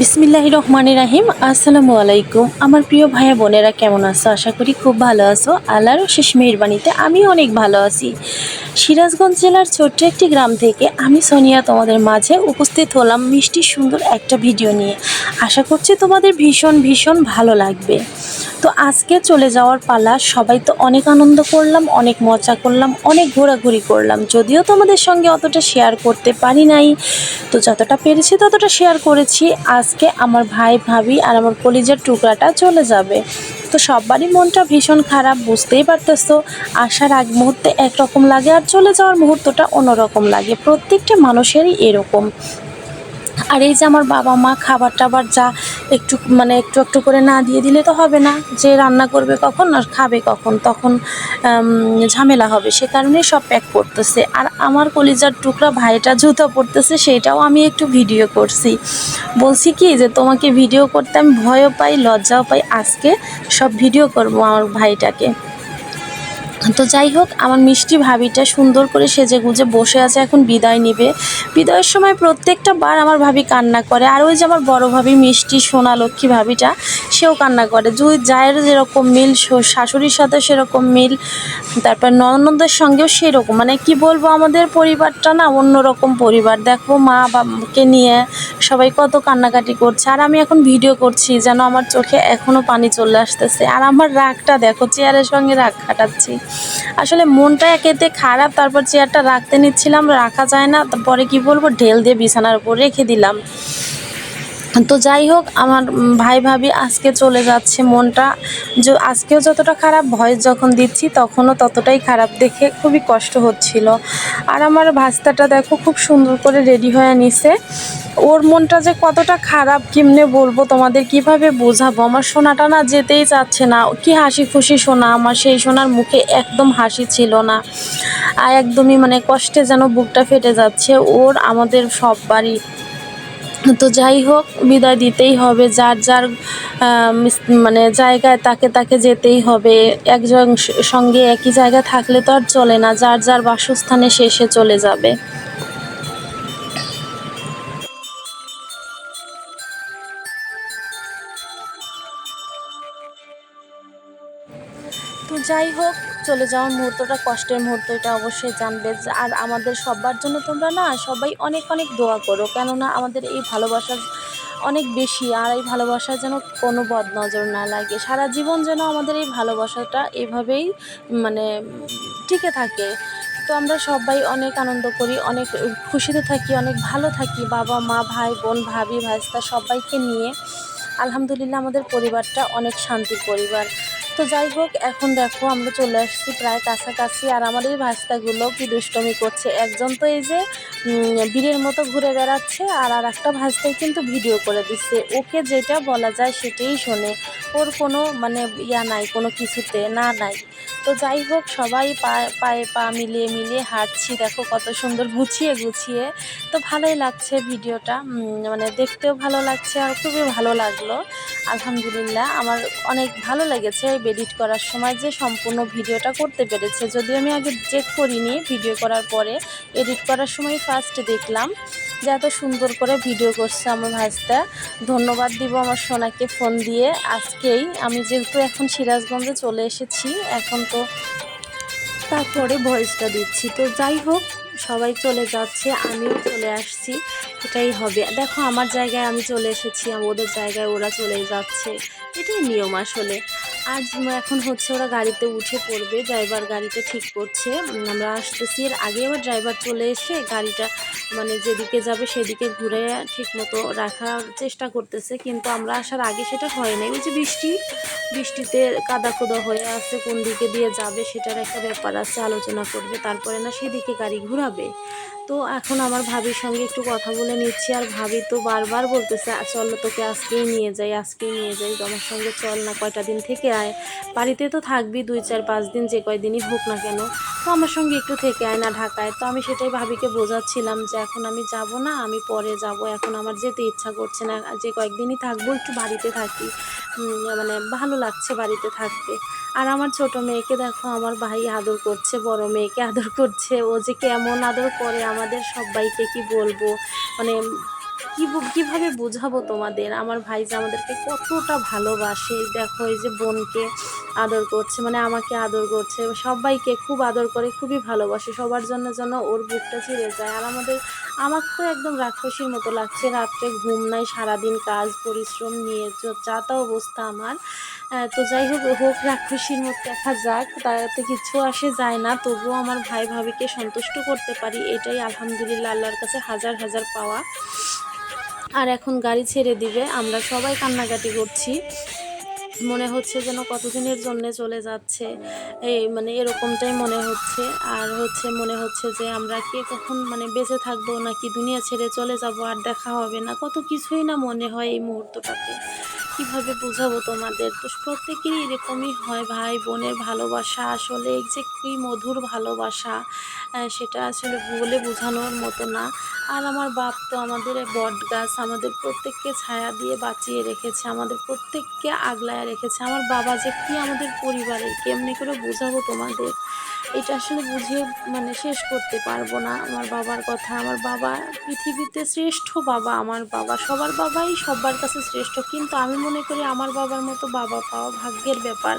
বিসমিল্লাহ রহমান রাহিম, আসসালামু আলাইকুম। আমার প্রিয় ভাইয়া বোনেরা, কেমন আছো? আশা করি খুব ভালো আছো। আল্লাহর শেষ মেহরবানিতে আমি অনেক ভালো আছি। সিরাজগঞ্জ জেলার ছোট্ট একটি গ্রাম থেকে আমি সোনিয়া তোমাদের মাঝে উপস্থিত হলাম মিষ্টি সুন্দর একটা ভিডিও নিয়ে। আশা করছি তোমাদের ভীষণ ভীষণ ভালো লাগবে। তো আজকে চলে যাওয়ার পালা, সবাই তো অনেক আনন্দ করলাম, অনেক মজা করলাম, অনেক ঘোরাঘুরি করলাম। যদিও তোমাদের সঙ্গে অতটা শেয়ার করতে পারি নাই। তো যতটা পেরেছি ততটা শেয়ার করেছি। আজকে আমার ভাই ভাবি আর আমার কলিজের টুকরাটা চলে যাবে। তো সবারই মনটা ভীষণ খারাপ, বুঝতেই পারতেছো। আসার আগ মুহূর্তে একরকম লাগে আর চলে যাওয়ার মুহূর্তটা অন্যরকম লাগে। প্রত্যেকটা মানুষেরই এরকম। আর এই যে আমার বাবা মা খাবার টাবার যা একটু মানে একটু একটু করে না দিয়ে দিলে তো হবে না। যে রান্না করবে কখন আর খাবে কখন, তখন ঝামেলা হবে। সে কারণে সব প্যাক করতেছে। আর আমার কলিজার টুকরা ভাইটা জুতো পড়তেছে সেটাও আমি একটু ভিডিও করছি। বলছি কি যে, তোমাকে ভিডিও করতে আমি ভয়ও পাই, লজ্জাও পাই। আজকে সব ভিডিও করব আমার ভাইটাকে। তো যাই হোক, আমার মিষ্টি ভাবিটা সুন্দর করে সেজে গুজে বসে আছে, এখন বিদায় নিবে। বিদায়ের সময় প্রত্যেকটা বার আমার ভাবি কান্না করে, আর ওই যে আমার বড় ভাবি মিষ্টি সোনা লক্ষ্মী ভাবিটা, সেও কান্না করে। দুই জায়ের যেরকম মিল শাশুড়ির সাথে সেরকম মিল, তারপর ননদের সঙ্গেও সেরকম। মানে কি বলব, আমাদের পরিবারটা না অন্যরকম পরিবার। দেখো মা বাবাকে নিয়ে সবাই কত কান্নাকাটি করছে, আর আমি এখন ভিডিও করছি যেন আমার চোখে এখনও পানি চলে আসতেছে। আর আমার রাগটা দেখো, চেয়ারের সঙ্গে রাগ কাটাচ্ছি আসলে মনটা একেতে খারাপ, তারপর চেয়ারটা রাখতে নিচ্ছিলাম, রাখা যায় না, তারপরে কি বলব, ঢেল দিয়ে বিছানার উপর রেখে দিলাম। তো যাই হোক, আমার ভাই ভাবি আজকে চলে যাচ্ছে মনটা যে আজকেও যতটা খারাপ ভয়েস যখন দিচ্ছি তখনও ততটাই খারাপ দেখে খুবই কষ্ট হচ্ছিল। আর আমার ভাস্তাটা দেখো খুব সুন্দর করে রেডি হয়ে নিছে। ওর মনটা যে কতটা খারাপ কেমনে বলব তোমাদের কীভাবে বোঝাবো? আমার সোনাটা না যেতেই চাচ্ছে না। কি হাসি খুশি সোনা, আমার সেই সোনার মুখে একদম হাসি ছিল না। আর একদমই মানে কষ্টে যেন বুকটা ফেটে যাচ্ছে। ওর আমাদের সব বাড়ি তো যাই হোক, বিদায় দিতেই হবে। যার যার মানে জায়গায় তাকে তাকে যেতেই হবে। একজন সঙ্গে একই জায়গায় থাকলে তো আর চলে না। যার যার বাসস্থানে শেষে চলে যাবে। তো যাই হোক, চলে যাওয়ার মুহূর্তটা, কষ্টের মুহূর্ত এটা অবশ্যই জানবে। আর আমাদের সবার জন্য তোমরা না সবাই অনেক অনেক দোয়া করো। কেননা আমাদের এই ভালোবাসা অনেক বেশি, আর এই ভালোবাসা যেন কোনো বদনজর না লাগে। সারা জীবন যেন আমাদের এই ভালোবাসাটা এভাবেই মানে টিকে থাকে। তো আমরা সবাই অনেক আনন্দ করি, অনেক খুশিতে থাকি, অনেক ভালো থাকি। বাবা, মা, ভাই, বোন, ভাবি, ভাইস্তা সবাইকে নিয়ে। আলহামদুলিল্লাহ আমাদের পরিবারটা অনেক শান্তির পরিবার। তো যাই হোক, এখন দেখো আমরা চলে আসছি প্রায় কাছাকাছি আর আমার এই ভাস্তাগুলো কি দুষ্টমি করছে। একজন তো এই যে বীরের মতো ঘুরে বেড়াচ্ছে আর আর একটা ভাস্তাই কিন্তু ভিডিও করে দিচ্ছে। ওকে যেটা বলা যায় সেটাই শোনে। ওর কোনো মানে ইয়া নাই, কোনো কিছুতে না নাই। তো যাই হোক, সবাই পায়ে পায়ে পা মিলিয়ে মিলিয়ে হাঁটছি। দেখো কত সুন্দর গুছিয়ে গুছিয়ে। তো ভালোই লাগছে ভিডিওটা। মানে দেখতেও ভালো লাগছে আর খুবই ভালো লাগল। আলহামদুলিল্লাহ, আমার অনেক ভালো লেগেছে এডিট করার সময় যে সম্পূর্ণ ভিডিওটা করতে পেরেছে। যদিও আমি আগে চেক করিনি ভিডিও করার পরে। এডিট করার সময় ফার্স্ট দেখলাম যে এত সুন্দর করে ভিডিও করছে আমার ভাইসটা ধন্যবাদ দিব আমার সোনাকে ফোন দিয়ে। আজকেই আমি যেহেতু এখন সিরাজগঞ্জে চলে এসেছি, এখন তো তারপরে ভয়েসটা দিচ্ছি। তো যাই হোক, সবাই চলে যাচ্ছে, আমিও চলে আসছি। এটাই হবে। দেখো, আমার জায়গায় আমি চলে এসেছি ওদের জায়গায় ওরা চলে যাচ্ছে। এটাই নিয়ম আসলে। আজ এখন হচ্ছে ওরা গাড়িতে উঠে পড়বে, ড্রাইভার গাড়িটা ঠিক করছে। আমরা আসতেছি। এর আগে আবার ড্রাইভার চলে এসে গাড়িটা মানে যেদিকে যাবে সেদিকে ঘুরে ঠিক মতো রাখার চেষ্টা করতেছে। কিন্তু আমরা আসার আগে সেটা হয় নাই। ওই যে বৃষ্টি, বৃষ্টিতে কাদা কুদা হয়ে আছে, কোন দিকে দিয়ে যাবে সেটার একটা ব্যাপার আছে, আলোচনা করবে। তারপরে না সেদিকে গাড়ি ঘুরাবে। তো এখন আমার ভাবির সঙ্গে একটু কথা বলে নিচ্ছি আর ভাবি তো বারবার বলতেছে "আ, চলো তোকে আজকেই নিয়ে যাই আজকেই নিয়ে যাই তোমার সঙ্গে চল না কয়টা দিন থেকে আয়। বাড়িতে তো থাকবি দুই চার পাঁচ দিন যে কয়দিনই হোক না কেন। তো আমার সঙ্গে একটু থেকে আয় না ঢাকায়। তো আমি সেটাই ভাবিকে বোঝাচ্ছিলাম যে এখন আমি যাব না আমি পরে যাব এখন আমার যেতে ইচ্ছা করছে না যে কয়েকদিনই থাকব একটু বাড়িতে থাকি। মানে ভালো লাগছে বাড়িতে থাকতে। আর আমার ছোট মেয়েকে দেখো আমার ভাই আদর করছে বড় মেয়েকে আদর করছে। ও যে কেমন আদর করে আমাদের সবাইকে কি বলব? মানে কীভাবে বোঝাবো তোমাদের? আমার ভাই যে আমাদেরকে কতটা ভালোবাসে। দেখো, এই যে বোনকে আদর করছে মানে আমাকে আদর করছে, সবাইকে খুব আদর করে, খুবই ভালোবাসে। সবার জন্য যেন ওর বুকটা চিরে যায়। আর আমাদের আমার তো একদম রাক্ষসীর মতো লাগছে। রাত্রে ঘুম নাই, সারাদিন কাজ, পরিশ্রম নিয়ে যা তা অবস্থা আমার। তো যাই হোক হোক, রাক্ষসীর মতো দেখা যাক। তাতে কিছু আসে যায় না, তবুও আমার ভাই ভাবিকে সন্তুষ্ট করতে পারি। এটাই আলহামদুলিল্লাহ, আল্লাহর কাছে হাজার হাজার পাওয়া। আর এখন গাড়ি ছেড়ে দিবে। আমরা সবাই কান্নাকাটি করছি। মনে হচ্ছে যেন কতদিনের জন্য চলে যাচ্ছে। এই মানে এরকমটাই মনে হচ্ছে। আর হচ্ছে মনে হচ্ছে যে আমরা কে কখন মানে বেঁচে থাকব নাকি দুনিয়া ছেড়ে চলে যাব আর দেখা হবে না। কত কিছুই না মনে হয় এই মুহূর্তটাতে। কীভাবে বোঝাবো তোমাদের? তো প্রত্যেকেরই এরকমই হয় ভাই বোনের ভালোবাসা। আসলে যে মধুর ভালোবাসা। সেটা আসলে বলে বোঝানোর মতো না। আর আমার বাপ তো আমাদের বট গাছ আমাদের প্রত্যেককে ছায়া দিয়ে বাঁচিয়ে রেখেছে, আমাদের প্রত্যেককে আগলায় রেখেছে। আমার বাবা যে কি আমাদের পরিবারের, কেমনি করে বোঝাবো তোমাদের? এটা আসলে বুঝিয়ে মানে শেষ করতে পারব না আমার বাবার কথা। আমার বাবা পৃথিবীতে শ্রেষ্ঠ বাবা, আমার বাবা সবার বাবাই সবার কাছে শ্রেষ্ঠ। কিন্তু আমি মনে করি আমার বাবার মতো বাবা পাওয়া ভাগ্যের ব্যাপার।